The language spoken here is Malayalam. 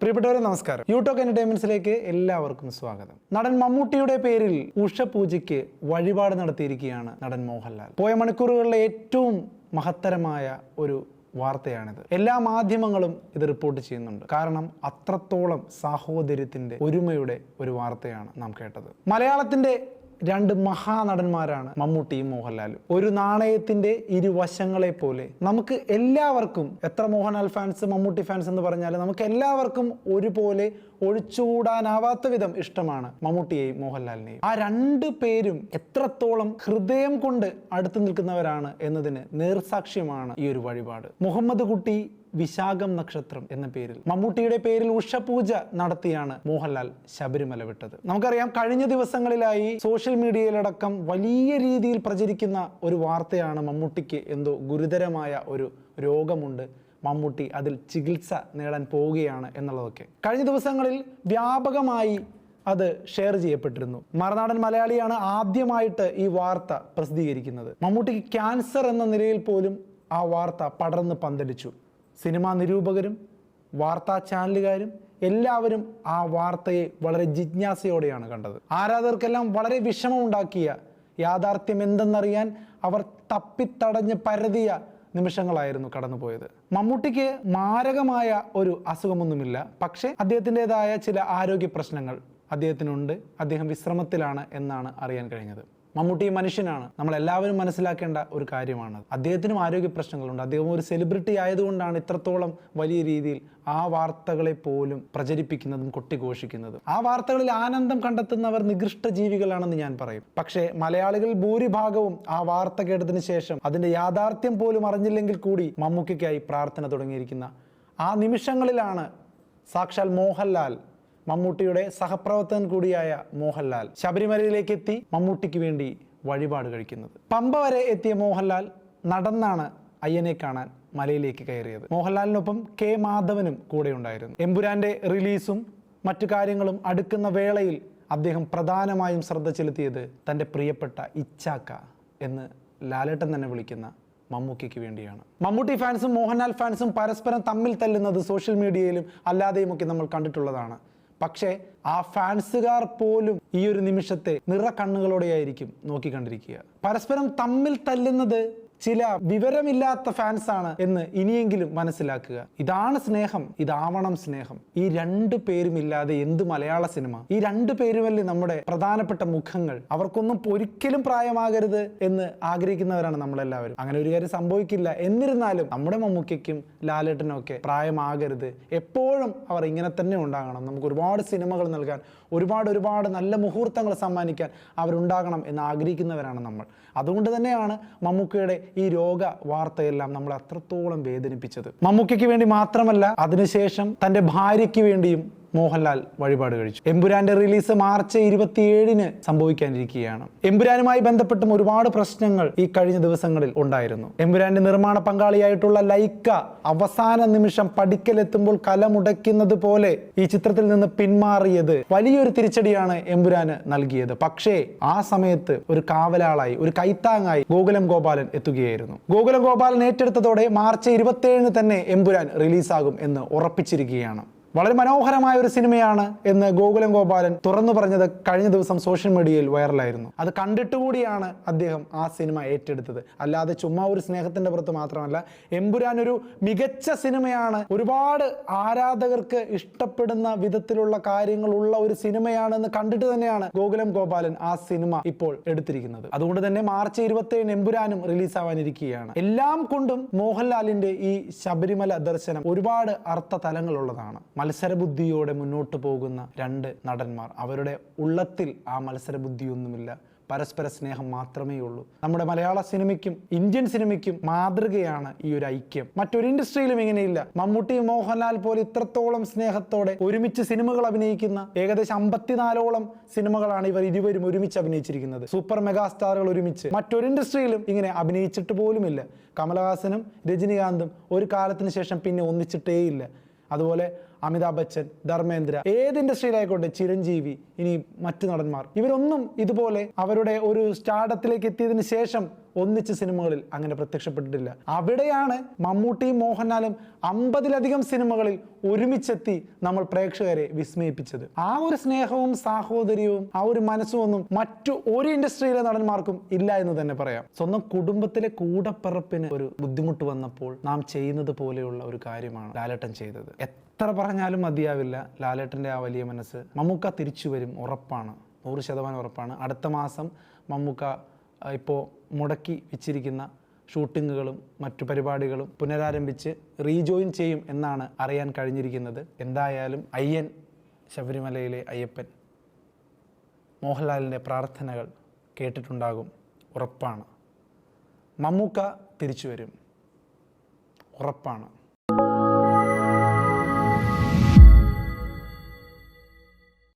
പ്രിയപ്പെട്ടവരെ നമസ്കാരം. യൂടോക്ക് എന്റർടൈൻമെന്റ്സിലേക്ക് എല്ലാവർക്കും സ്വാഗതം. നടൻ മമ്മൂട്ടിയുടെ പേരിൽ ഉഷപൂജയ്ക്ക് വഴിപാട് നടത്തിയിരിക്കുകയാണ് നടൻ മോഹൻലാൽ. പോയ മണിക്കൂറുകളിലെ ഏറ്റവും മഹത്തരമായ ഒരു വാർത്തയാണിത്. എല്ലാ മാധ്യമങ്ങളും ഇത് റിപ്പോർട്ട് ചെയ്യുന്നുണ്ട്. കാരണം അത്രത്തോളം സാഹോദര്യത്തിന്റെ ഒരുമയുടെ ഒരു വാർത്തയാണ് നാം കേട്ടത്. മലയാളത്തിന്റെ രണ്ട് മഹാനടന്മാരാണ് മമ്മൂട്ടിയും മോഹൻലാലും. ഒരു നാണയത്തിന്റെ ഇരുവശങ്ങളെ പോലെ നമുക്ക് എല്ലാവർക്കും എത്ര മോഹൻലാൽ ഫാൻസ് മമ്മൂട്ടി ഫാൻസ് എന്ന് പറഞ്ഞാൽ നമുക്ക് എല്ലാവർക്കും ഒരുപോലെ ഒഴിച്ചുകൂടാനാവാത്ത വിധം ഇഷ്ടമാണ് മമ്മൂട്ടിയെയും മോഹൻലാലിനെയും. ആ രണ്ട് പേരും എത്രത്തോളം ഹൃദയം കൊണ്ട് അടുത്തു നിൽക്കുന്നവരാണ് എന്നതിന് നേർസാക്ഷ്യമാണ് ഈ ഒരു വഴിപാട്. മുഹമ്മദ് കുട്ടി വിശാഖം നക്ഷത്രം എന്ന പേരിൽ. മമ്മൂട്ടിയുടെ പേരിൽ ഉഷപൂജ നടത്തിയാണ് മോഹൻലാൽ ശബരിമല വിട്ടത്. നമുക്കറിയാം കഴിഞ്ഞ ദിവസങ്ങളിലായി സോഷ്യൽ മീഡിയയിലടക്കം വലിയ രീതിയിൽ പ്രചരിക്കുന്ന ഒരു വാർത്തയാണ് മമ്മൂട്ടിക്ക് എന്തോ ഗുരുതരമായ ഒരു രോഗമുണ്ട്. മമ്മൂട്ടി അതിൽ ചികിത്സ നേടാൻ പോവുകയാണ് എന്നുള്ളതൊക്കെ. കഴിഞ്ഞ ദിവസങ്ങളിൽ വ്യാപകമായി അത് ഷെയർ ചെയ്യപ്പെട്ടിരുന്നു. മറുനാടൻ മലയാളിയാണ് ആദ്യമായിട്ട് ഈ വാർത്ത പ്രസിദ്ധീകരിക്കുന്നത്. മമ്മൂട്ടിക്ക് ക്യാൻസർ എന്ന നിലയിൽ പോലും ആ വാർത്ത പടർന്ന് പന്തലിച്ചു. സിനിമാ നിരൂപകരും വാർത്താ ചാനലുകാരും എല്ലാവരും ആ വാർത്തയെ വളരെ ജിജ്ഞാസയോടെയാണ് കണ്ടത്. ആരാധകർക്കെല്ലാം വളരെ വിഷമമുണ്ടാക്കിയ യാഥാർത്ഥ്യം എന്തെന്നറിയാൻ അവർ തപ്പിത്തടഞ്ഞ് പരതിയ നിമിഷങ്ങളായിരുന്നു കടന്നുപോയത്. മമ്മൂട്ടിക്ക് മാരകമായ ഒരു അസുഖമൊന്നുമില്ല. പക്ഷേ അദ്ദേഹത്തിന്റെതായ ചില ആരോഗ്യ പ്രശ്നങ്ങൾ അദ്ദേഹത്തിനുണ്ട്. അദ്ദേഹം വിശ്രമത്തിലാണ് എന്നാണ് അറിയാൻ കഴിഞ്ഞത്. മമ്മൂട്ടി മനുഷ്യനാണ്. നമ്മൾ എല്ലാവരും മനസ്സിലാക്കേണ്ട ഒരു കാര്യമാണ്. അദ്ദേഹത്തിനും ആരോഗ്യ പ്രശ്നങ്ങളുണ്ട്. അദ്ദേഹം ഒരു സെലിബ്രിറ്റി ആയതുകൊണ്ടാണ് ഇത്രത്തോളം വലിയ രീതിയിൽ ആ വാർത്തകളെ പോലും പ്രചരിപ്പിക്കുന്നതും കൊട്ടിഘോഷിക്കുന്നതും. ആ വാർത്തകളിൽ ആനന്ദം കണ്ടെത്തുന്നവർ നികൃഷ്ട ജീവികളാണെന്ന് ഞാൻ പറയും. പക്ഷേ മലയാളികൾ ഭൂരിഭാഗവും ആ വാർത്ത കേട്ടതിന് ശേഷം അതിന്റെ യാഥാർത്ഥ്യം പോലും അറിഞ്ഞില്ലെങ്കിൽ കൂടി മമ്മൂക്കയ്ക്കായി പ്രാർത്ഥന തുടങ്ങിയിരിക്കുന്ന ആ നിമിഷങ്ങളിലാണ് സാക്ഷാൽ മോഹൻലാൽ മമ്മൂട്ടിയുടെ സഹപ്രവർത്തകൻ കൂടിയായ മോഹൻലാൽ ശബരിമലയിലേക്ക് എത്തി മമ്മൂട്ടിക്ക് വേണ്ടി വഴിപാട് കഴിക്കുന്നത്. പമ്പ വരെ എത്തിയ മോഹൻലാൽ നടന്നാണ് അയ്യനെ കാണാൻ മലയിലേക്ക് കയറിയത്. മോഹൻലാലിനൊപ്പം കെ മാധവനും കൂടെ ഉണ്ടായിരുന്നു. എമ്പുരാന്റെ റിലീസും മറ്റു കാര്യങ്ങളും അടുക്കുന്ന വേളയിൽ അദ്ദേഹം പ്രധാനമായും ശ്രദ്ധ ചെലുത്തിയത് തന്റെ പ്രിയപ്പെട്ട ഇച്ചാക്ക എന്ന് ലാലേട്ടൻ തന്നെ വിളിക്കുന്ന മമ്മൂക്കിക്ക് വേണ്ടിയാണ്. മമ്മൂട്ടി ഫാൻസും മോഹൻലാൽ ഫാൻസും പരസ്പരം തമ്മിൽ തല്ലുന്നത് സോഷ്യൽ മീഡിയയിലും അല്ലാതെയുമൊക്കെ നമ്മൾ കണ്ടിട്ടുള്ളതാണ്. പക്ഷേ ആ ഫാൻസുകാർ പോലും ഈ ഒരു നിമിഷത്തെ നിറ കണ്ണുകളോടെയായിരിക്കും നോക്കിക്കണ്ടിരിക്കുക. പരസ്പരം തമ്മിൽ തല്ലുന്നത് ചില വിവരമില്ലാത്ത ഫാൻസാണ് എന്ന് ഇനിയെങ്കിലും മനസ്സിലാക്കുക. ഇതാണ് സ്നേഹം ഇതാവണം സ്നേഹം. ഈ രണ്ടു പേരും ഇല്ലാതെ എന്ത് മലയാള സിനിമ ഈ രണ്ടു പേരുമല്ലേ നമ്മുടെ പ്രധാനപ്പെട്ട മുഖങ്ങൾ? അവർക്കൊന്നും ഒരിക്കലും പ്രായമാകരുത് എന്ന് ആഗ്രഹിക്കുന്നവരാണ് നമ്മളെല്ലാവരും. അങ്ങനെ ഒരു കാര്യം സംഭവിക്കില്ല. എന്നിരുന്നാലും നമ്മുടെ മമ്മൂക്കയ്ക്കും ലാലേട്ടനും ഒക്കെ പ്രായമാകരുത്. എപ്പോഴും അവർ ഇങ്ങനെ തന്നെ ഉണ്ടാകണം. നമുക്ക് ഒരുപാട് സിനിമകൾ നൽകാൻ ഒരുപാട് ഒരുപാട് നല്ല മുഹൂർത്തങ്ങൾ സമ്മാനിക്കാൻ അവരുണ്ടാകണം എന്ന് ആഗ്രഹിക്കുന്നവരാണ് നമ്മൾ. അതുകൊണ്ട് തന്നെയാണ് മമ്മൂക്കയുടെ ഈ രോഗ വാർത്തയെല്ലാം നമ്മളെ അത്രത്തോളം വേദനിപ്പിച്ചത്. മമ്മൂക്കയ്ക്ക് വേണ്ടി മാത്രമല്ല അതിനുശേഷം തന്റെ ഭാര്യയ്ക്ക് വേണ്ടിയും മോഹൻലാൽ വഴിപാട് കഴിച്ചു. എമ്പുരാന്റെ റിലീസ് മാർച്ച് ഇരുപത്തിയേഴിന് സംഭവിക്കാനിരിക്കുകയാണ്. എമ്പുരാനുമായി ബന്ധപ്പെട്ടും ഒരുപാട് പ്രശ്നങ്ങൾ ഈ കഴിഞ്ഞ ദിവസങ്ങളിൽ ഉണ്ടായിരുന്നു. എമ്പുരാന്റെ നിർമ്മാണ പങ്കാളിയായിട്ടുള്ള ലൈക്ക അവസാന നിമിഷം പടിക്കലെത്തുമ്പോൾ കലമുടയ്ക്കുന്നത് പോലെ ഈ ചിത്രത്തിൽ നിന്ന് പിന്മാറിയത് വലിയൊരു തിരിച്ചടിയാണ് എമ്പുരാന് നൽകിയത്. പക്ഷേ ആ സമയത്ത് ഒരു കാവലാളായി ഒരു കൈത്താങ്ങായി ഗോകുലം ഗോപാലൻ എത്തുകയായിരുന്നു. ഗോകുലം ഗോപാലൻ ഏറ്റെടുത്തതോടെ മാർച്ച് ഇരുപത്തിയേഴിന് തന്നെ എമ്പുരാൻ റിലീസാകും എന്ന് ഉറപ്പിച്ചിരിക്കുകയാണ്. വളരെ മനോഹരമായ ഒരു സിനിമയാണ് എന്ന് ഗോകുലം ഗോപാലൻ തുറന്നു പറഞ്ഞത് കഴിഞ്ഞ ദിവസം സോഷ്യൽ മീഡിയയിൽ വൈറലായിരുന്നു. അത് കണ്ടിട്ടുകൂടിയാണ് അദ്ദേഹം ആ സിനിമ ഏറ്റെടുത്തത്. അല്ലാതെ ചുമ്മാ ഒരു സ്നേഹത്തിന്റെ പുറത്ത് മാത്രമല്ല എമ്പുരാൻ ഒരു മികച്ച സിനിമയാണ്. ഒരുപാട് ആരാധകർക്ക് ഇഷ്ടപ്പെടുന്ന വിധത്തിലുള്ള കാര്യങ്ങളുള്ള ഒരു സിനിമയാണെന്ന് കണ്ടിട്ട് തന്നെയാണ് ഗോകുലം ഗോപാലൻ ആ സിനിമ ഇപ്പോൾ എടുത്തിരിക്കുന്നത്. അതുകൊണ്ട് തന്നെ മാർച്ച് ഇരുപത്തിയേഴിന് എമ്പുരാനും റിലീസാവാനിരിക്കുകയാണ്. എല്ലാം കൊണ്ടും മോഹൻലാലിന്റെ ഈ ശബരിമല ദർശനം ഒരുപാട് അർത്ഥ തലങ്ങളുള്ളതാണ് മത്സരബുദ്ധിയോടെ മുന്നോട്ട് പോകുന്ന രണ്ട് നടന്മാർ. അവരുടെ ഉള്ളത്തിൽ ആ മത്സരബുദ്ധിയൊന്നുമില്ല. പരസ്പര സ്നേഹം മാത്രമേ ഉള്ളൂ. നമ്മുടെ മലയാള സിനിമയ്ക്കും ഇന്ത്യൻ സിനിമയ്ക്കും മാതൃകയാണ് ഈ ഒരു ഐക്യം. മറ്റൊരു ഇൻഡസ്ട്രിയിലും ഇങ്ങനെയില്ല. മമ്മൂട്ടി മോഹൻലാൽ പോലെ ഇത്രത്തോളം സ്നേഹത്തോടെ ഒരുമിച്ച് സിനിമകൾ അഭിനയിക്കുന്ന ഏകദേശം അമ്പത്തിനാലോളം സിനിമകളാണ് ഇവർ ഇരുവരും ഒരുമിച്ച് അഭിനയിച്ചിരിക്കുന്നത്. സൂപ്പർ മെഗാസ്റ്റാറുകൾ ഒരുമിച്ച്. മറ്റൊരു ഇൻഡസ്ട്രിയിലും ഇങ്ങനെ അഭിനയിച്ചിട്ട് പോലുമില്ല. കമലഹാസനും രജനികാന്തും ഒരു കാലത്തിന് ശേഷം പിന്നെ ഒന്നിച്ചിട്ടേയില്ല. അതുപോലെ അമിതാഭ് ബച്ചൻ ധർമ്മേന്ദ്ര ഏത് ഇൻഡസ്ട്രിയിലായിക്കോട്ടെ ചിരഞ്ജീവി ഇനി മറ്റു നടന്മാർ. ഇവരൊന്നും ഇതുപോലെ അവരുടെ ഒരു സ്റ്റാർഡത്തിലേക്ക് എത്തിയതിനു ശേഷം ഒന്നിച്ച് സിനിമകളിൽ അങ്ങനെ പ്രത്യക്ഷപ്പെട്ടിട്ടില്ല. അവിടെയാണ് മമ്മൂട്ടിയും മോഹൻലാലും അമ്പതിലധികം സിനിമകളിൽ ഒരുമിച്ചെത്തി നമ്മൾ പ്രേക്ഷകരെ വിസ്മയിപ്പിച്ചത്. ആ ഒരു സ്നേഹവും സാഹോദര്യവും ആ ഒരു മനസ്സും ഒന്നും മറ്റു ഒരു ഇൻഡസ്ട്രിയിലെ നടന്മാർക്കും ഇല്ല എന്ന് തന്നെ പറയാം. സ്വന്തം കുടുംബത്തിലെ കൂടപ്പിറപ്പിന് ഒരു ബുദ്ധിമുട്ട് വന്നപ്പോൾ നാം ചെയ്യുന്നത് പോലെയുള്ള ഒരു കാര്യമാണ് ലാലട്ടം ചെയ്തത്. എത്ര പറഞ്ഞാലും മതിയാവില്ല ലാലേട്ടന്റെ ആ വലിയ മനസ്സ്. മമ്മൂക്ക തിരിച്ചു വരും ഉറപ്പാണ്. നൂറ് ശതമാനം ഉറപ്പാണ്. അടുത്ത മാസം മമ്മൂക്ക ഇപ്പോൾ മുടക്കി വെച്ചിരിക്കുന്ന ഷൂട്ടിങ്ങുകളും മറ്റു പരിപാടികളും പുനരാരംഭിച്ച് റീജോയിൻ ചെയ്യും എന്നാണ് അറിയാൻ കഴിഞ്ഞിരിക്കുന്നത്. എന്തായാലും അയ്യൻ ശബരിമലയിലെ അയ്യപ്പൻ മോഹൻലാലിന്റെ പ്രാർത്ഥനകൾ കേട്ടിട്ടുണ്ടാകും. ഉറപ്പാണ്. മമ്മൂക്ക തിരിച്ചു വരും. ഉറപ്പാണ്.